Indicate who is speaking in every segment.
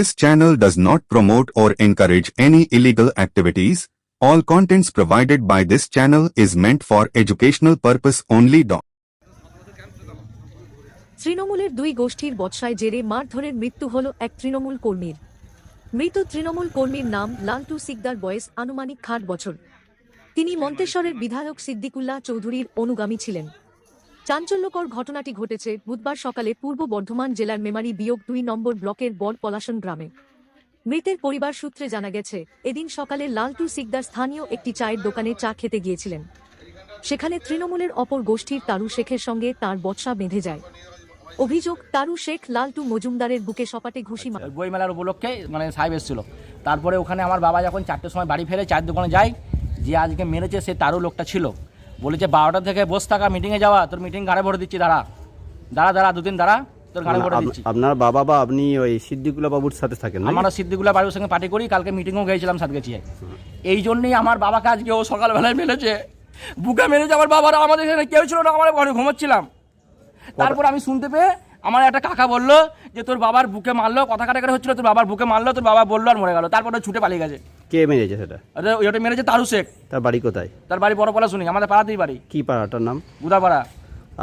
Speaker 1: This channel does not promote or encourage any illegal activities. All contents provided by this channel is meant for educational purpose only.
Speaker 2: তৃণমূলের দুই গোষ্ঠীর বৎসায় জেরে মারধরের মৃত্যু হল এক তৃণমূল কর্মীর মৃত তৃণমূল কর্মীর নাম লালটু সিকদার বয়স আনুমানিক খাট বছর তিনি মন্তেশ্বরের বিধায়ক সিদ্দিকুল্লাহ চৌধুরীর অনুগামী ছিলেন চাঞ্চল্যকর ঘটনাটি ঘটেছে বুধবার সকালে পূর্ব বর্ধমান জেলার মেমারি বিয়োগ দুই নম্বর ব্লকের বড় পলাশন গ্রামে। মৃতের পরিবার সূত্রে জানা গেছে, এদিন সকালে লালটু সিকদার স্থানীয় একটি চায়ের দোকানে চা খেতে গিয়েছিলেন। সেখানে তৃণমূলের অপর গোষ্ঠীর তারু শেখের সঙ্গে তার বৎসা বেঁধে যায়। অভিযোগ, তারু শেখ লালটু মজুমদারের বুকে সপাটে ঘুষি মারে
Speaker 3: বইমেলার উপলক্ষে মানে সাহেব এসেছিল। তারপরে ওখানে আমার বাবা যখন চারটের সময় বাড়ি ফেরে চায়ের দোকানে যায়, যে আজকে মেরেছে সে তারও লোকটা ছিল। বলেছে বারোটা থেকে বস থাকা মিটিংয়ে যাওয়া তোর মিটিং গাড়ে ভরে দিচ্ছি দাঁড়া। দাঁড়া দাঁড়া দুদিন দাঁড়া তোর গাড়ে ভরে দিচ্ছি।
Speaker 4: আপনার বাবা বা আপনি ওই সিদ্দিকুল্লা বাবুর সাথে থাকেন
Speaker 3: আমরা সিদ্দিকুল্লা বাড়ির সঙ্গে পার্টি করি কালকে মিটিংও গিয়েছিলাম সাতগেছিয়ে এই জন্যই আমার বাবাকে আজকে ও সকালবেলায় মেরেছে। বুকে মেরেছে আমার বাবার আমাদের এখানে কেউ ছিল না আমার ঘরে ঘুমোচ্ছিলাম। তারপর আমি শুনতে পেয়ে আমার একটা কাকা বলল যে তোর বাবার বুকে মারলো কথা কাটাকাটি হচ্ছিল তোর বাবার বুকে মারলো তোর বাবা বলল আর মরে গেল। তারপরে ছুটে পালিয়ে গেছে।
Speaker 4: কে মেরেছে সেটা?
Speaker 3: আরে ওটা মেরেছে তারু শেখ।
Speaker 4: তার বাড়ি কোথায়?
Speaker 3: তার বাড়ি বড় পলা শুনি আমাদের পাড়াতেই বাড়ি।
Speaker 4: কি পাড়াটার নাম?
Speaker 3: গুদাপাড়া।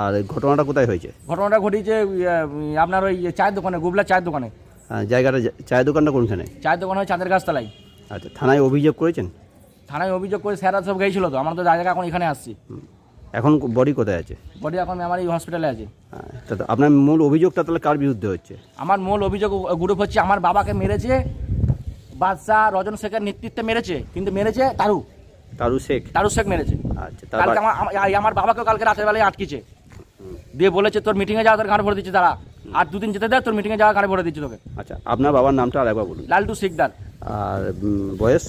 Speaker 4: আর ঘটনাটা কোথায় হয়েছে?
Speaker 3: ঘটনাটা ঘটিয়েছে ইয়ে, আপনার ওই চায়ের দোকানে গুবলার চায়ের দোকানে।
Speaker 4: আহ, জায়গাটা চায়ের দোকানটা কোনখানে?
Speaker 3: চায়ের দোকানে ওই চাঁদের গাছতলায়।
Speaker 4: আচ্ছা থানায় অভিযোগ করেছেন?
Speaker 3: থানায় অভিযোগ করে স্যারা সব গিয়েছিল তো আমরা তো জায়গা এখন এখানে আসছি।
Speaker 4: এখন বডি কোথায় আছে?
Speaker 3: বডি এখন আমার এই হসপিটালে আছে।
Speaker 4: তো আপনার মূল অভিযোগটা তাহলে কার বিরুদ্ধে হচ্ছে?
Speaker 3: আমার মূল অভিযোগ গ্রুপ হচ্ছে আমার বাবাকে মেরেছে বাদশাহ রজন শেখের নেতৃত্বে মেরেছে কিন্তু মেরেছে তারু।
Speaker 4: তারু শেখ?
Speaker 3: তারু শেখ মেরেছে।
Speaker 4: আচ্ছা
Speaker 3: কালকে আমার আমার- বাবাকেও কালকে রাতের বেলায় আটকেছে দিয়ে বলেছে তোর মিটিংয়ে যাওয়া তোর গাড়ি ভরে দিচ্ছি তারা আর দুদিন যেতে দেয় তোর মিটিংয়ে যাওয়া গাড়ি ভরে দিচ্ছে তোকে।
Speaker 4: আচ্ছা আপনার বাবার নামটা আরেকবার বলুন।
Speaker 3: লালটু শিকদার।
Speaker 4: আর বয়স?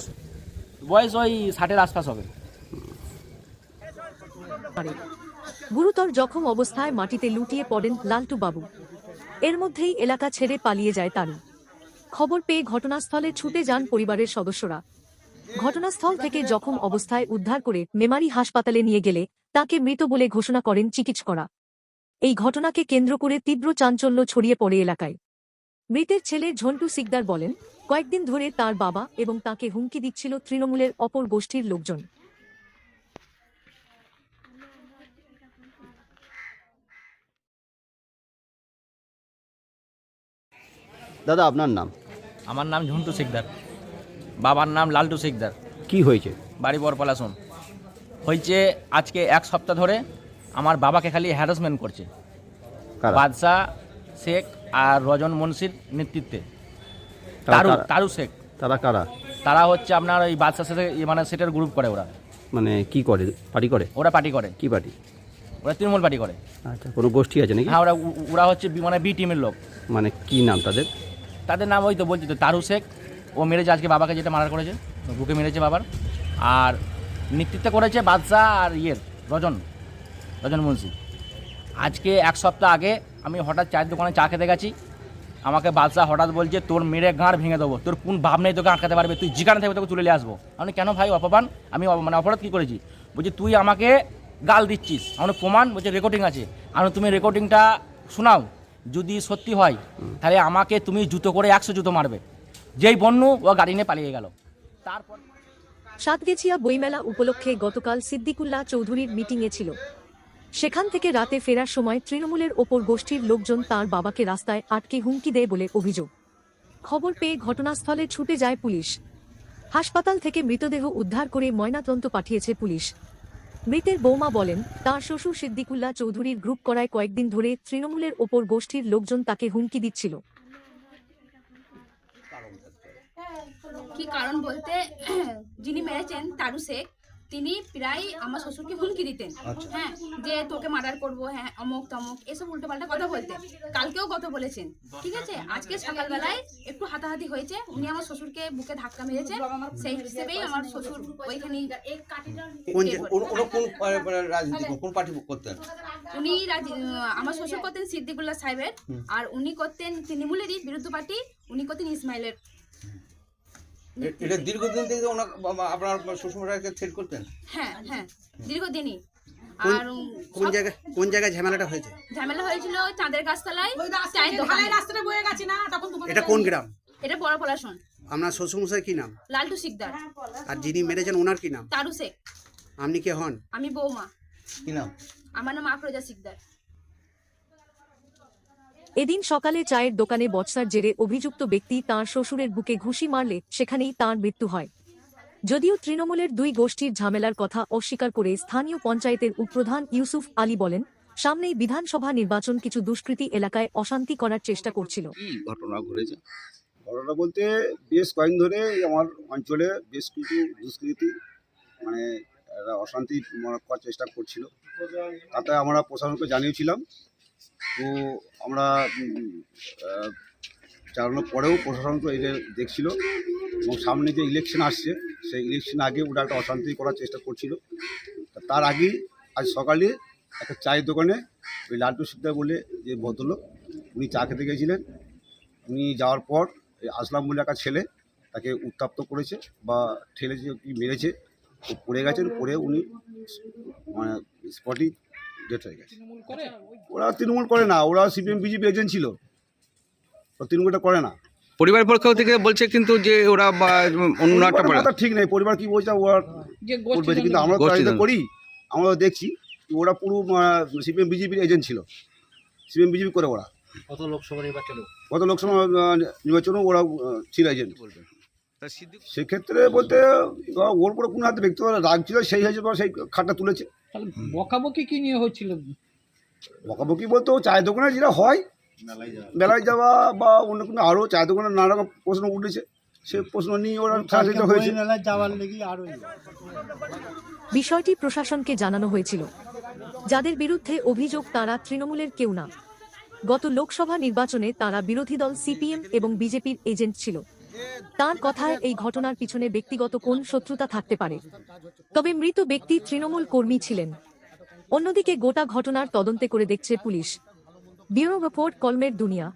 Speaker 3: বয়স ওই ষাটের আশপাশ হবে।
Speaker 2: গুরুতর জখম অবস্থায় মাটিতে লুটিয়ে পড়েন লালটু বাবু। এর মধ্যেই এলাকা ছেড়ে পালিয়ে যায় তারু। খবর পেয়ে ঘটনাস্থলে ছুটে যান পরিবারের সদস্যরা। ঘটনাস্থল থেকে জখম অবস্থায় উদ্ধার করে মেমারি হাসপাতালে নিয়ে গেলে তাকে মৃত বলে ঘোষণা করেন চিকিৎসকরা। এই ঘটনাকে কেন্দ্র করে তীব্র চাঞ্চল্য ছড়িয়ে পড়ে এলাকায়। মৃতের ছেলে ঝন্টু সিকদার বলেন, কয়েকদিন ধরে তার বাবা এবং তাকে হুমকি দিচ্ছিল তৃণমূলের অপর গোষ্ঠীর লোকজন।
Speaker 4: দাদা আপনার নাম?
Speaker 3: আমার নাম ঝন্টু শিকদার। বাবার নাম লালটু শিকদার।
Speaker 4: কি হয়েছে?
Speaker 3: বাড়ি বরপলাসন হয়েছে আজকে এক সপ্তাহ ধরে আমার বাবাকে খালি হ্যারাসমেন্ট করছে।
Speaker 4: কারা?
Speaker 3: বাদশাহ শেখ আর রজন মুন্সির নেতৃত্বে।
Speaker 4: তারা
Speaker 3: তারু
Speaker 4: কারা?
Speaker 3: তারু শেখ।
Speaker 4: তারা কারা?
Speaker 3: তারা হচ্ছে আপনার ওই বাদশাহ সাথে মানে সেটের গ্রুপ করে ওরা।
Speaker 4: মানে কি করে? পার্টি করে?
Speaker 3: ওরা পার্টি করে।
Speaker 4: কি পার্টি?
Speaker 3: ওরা তৃণমূল পার্টি করে।
Speaker 4: আচ্ছা কোনো গোষ্ঠী আছে নাকি?
Speaker 3: হ্যাঁ ওরা উ- ওরা হচ্ছে বি- মানে বি টিমের লোক।
Speaker 4: মানে কি নাম তাদের?
Speaker 3: তাদের নাম ওই তো বলছি তো, তারু শেখ। ও মেরেছে আজকে বাবাকে যেটা মারার করেছে। বুকে মেরেছে বাবার। আর নেতৃত্ব করেছে বাদশাহ আর ইয়ের, রজন রজন মুন্সি। আজকে এক সপ্তাহ আগে আমি হঠাৎ চায়ের দোকানে চা খেতে গেছি। আমাকে বাদশাহ হঠাৎ বলছে, তোর মেরে গাঁড় ভেঙে দেবো। তোর কোন ভাব নেই তোকে আটকাতে পারবে। তুই যেখানে থাকবে তোকে তুলে নিয়ে আসব। আমি কেন ভাই, অপমান? আমি মানে অপরাধ কী করেছি? বলছি, তুই আমাকে গাল দিচ্ছিস। আমার প্রমাণ? বলছে, রেকর্ডিং আছে। আর তুমি রেকর্ডিংটা শোনাও। যদি সত্যি হয়, তাহলে আমাকে তুমি জুতো করে একশো জুতো মারবে। যেই বন্য ও গাড়ি নিয়ে পালিয়ে গেল। তারপর
Speaker 2: সাতগেছিয়া বইমেলা উপলক্ষে গতকাল সিদ্দিকুল্লাহ চৌধুরীর মিটিংয়ে ছিল। সেখান থেকে রাতে ফেরার সময় তৃণমূলের ওপর গোষ্ঠীর লোকজন তার বাবাকে রাস্তায় আটকে হুমকি দেয় বলে অভিযোগ। খবর পেয়ে ঘটনাস্থলে ছুটে যায় পুলিশ। হাসপাতাল থেকে মৃতদেহ উদ্ধার করে ময়নাতদন্ত পাঠিয়েছে পুলিশ। মৃতের বৌমা বলেন, তার শ্বশুর সিদ্দিকুল্লাহ চৌধুরীর গ্রুপ করায় কয়েকদিন ধরে তৃণমূলের ওপর গোষ্ঠীর লোকজন তাকে হুমকি দিচ্ছিল।
Speaker 5: কি কারণ বলতে, যিনি মেরেছেন তারু শেখ তিনি প্রায় আমার শ্বশুরকে হুমকি দিতেন। হ্যাঁ যে তোকে মার্ডার করব হ্যাঁ অমুক তমুক এসব উল্টোপাল্টা কথা বলতেন। কালকেও কথা বলেছেন। ঠিক আছে? আজকে সকালবেলায় একটু হাতাহাতি হয়েছে। উনি আমার শ্বশুরকে বুকে ধাক্কা মেরেছে। সেই হিসেবেই আমার শ্বশুর ওইখানে
Speaker 6: কোন পার্টি করতেন?
Speaker 5: উনি আমার শ্বশুর করতেন সিদ্দিকুল্লাহ সাহেবের। আর উনি করতেন তৃণমূলেরই বিরুদ্ধ পার্টি। উনি করতেন ইসমাইলের।
Speaker 6: এটা দীর্ঘদিন থেকে আপনার শ্বশুরমশাইকে থ্রেট করতেন?
Speaker 5: হ্যাঁ হ্যাঁ দীর্ঘদিনই।
Speaker 7: কোন-
Speaker 5: আর
Speaker 7: কোন জায়গায় কোন জায়গায় ঝামেলাটা হয়েছে?
Speaker 5: ঝামেলা হয়েছিল চাঁদের গাছতলায় চায়ের দোকানে।
Speaker 7: এটা কোন গ্রাম?
Speaker 5: এটা বড় পলাশন।
Speaker 7: আপনার শ্বশুরমশাই কি নাম?
Speaker 5: লালটু শিকদার।
Speaker 7: আর যিনি মেরেছেন ওনার কি নাম?
Speaker 5: তারু শেখ।
Speaker 7: আপনি কে হন?
Speaker 5: আমি বৌমা।
Speaker 6: কি নাম?
Speaker 5: আমার নাম আফরোজা শিকদার।
Speaker 2: এদিন সকালে চায়ের দোকানে বচসার জেরে অভিযুক্ত ব্যক্তি তাঁর শ্বশুরের বুকে ঘুষি মারলে সেখানেই তাঁর মৃত্যু হয়। যদিও তৃণমূলের দুই গোষ্ঠীর ঝামেলার কথা অস্বীকার করে স্থানীয় পঞ্চায়েতের উপপ্রধান ইউসুফ আলী বলেন, সামনেই বিধানসভা নির্বাচন কিছু দুষ্কৃতী এলাকায় অশান্তি করার চেষ্টা করছিল।
Speaker 8: ঘটনা
Speaker 9: বলতে বেশ কয়েকদিন ধরে আমার অঞ্চলে বেশ কিছু দুষ্কৃতি মানে অশান্তি করার চেষ্টা করছিল। তাতে আমরা প্রশাসনকে জানিয়েছিলাম তো আমরা চালানোর পরেও প্রশাসন তো এদের দেখছিল এবং সামনে যে ইলেকশন আসছে, সেই ইলেকশন আগে ওরা একটা অশান্তি করার চেষ্টা করছিল। তার আগেই আজ সকালে একটা চায়ের দোকানে ওই লালটু সিকদার বলে যে ভদ্রলোক, উনি চা খেতে গেছিলেন। উনি যাওয়ার পর আসলাম বলে একটা ছেলে তাকে উত্তাপ্ত করেছে বা ঠেলেছে কি মেরেছে পড়ে গেছেন, পড়ে উনি মানে স্পটই ডেথ হয়ে গেছে। ওরা তৃণমূল করে না ওরা সিপিএম বিজেপি এজেন্ট ছিল। ওরা তৃণমূলটা করে না।
Speaker 8: পরিবার পক্ষ থেকে বলছে কিন্তু যে ওরা অন্য একটা
Speaker 9: ঠিক নেই পরিবার কি বলছে ওরা কিন্তু আমরা। করি আমরা দেখছি ওরা পুরো সিপিএম বিজেপির এজেন্ট ছিল। সিপিএম বিজেপি করে ওরা।
Speaker 6: কত লোকসভা নির্বাচনে
Speaker 9: গত লোকসভা নির্বাচনেও ওরা ছিল এজেন্ট সেক্ষেত্রে বলতে ওর উপরে কোনো হাতে ব্যক্তিগত রাগ ছিল সেই হিসেবে সেই খাটটা তুলেছে।
Speaker 10: তাহলে বকাবকি কি নিয়ে হচ্ছিল
Speaker 9: বকাবকি বলতে চায়ের দোকানে যেটা হয় বেলায় যাওয়া। বা অন্য কোনো আরও চায়ের দোকানে নানা রকম প্রশ্ন উঠেছে সে প্রশ্ন নিয়ে ওরা হয়েছে।
Speaker 2: বিষয়টি প্রশাসনকে জানানো হয়েছিল। যাদের বিরুদ্ধে অভিযোগ তারা তৃণমূলের কেউ না। গত লোকসভা নির্বাচনে তারা বিরোধী দল সিপিএম এবং বিজেপির এজেন্ট ছিল। তার কথায় এই ঘটনার পিছনে ব্যক্তিগত কোন শত্রুতা থাকতে পারে। তবে মৃত ব্যক্তি তৃণমূল কর্মী ছিলেন। অন্যদিকে গোটা ঘটনার তদন্তে করে দেখছে পুলিশ। ব্যুরো রিপোর্ট কলমের দুনিয়া।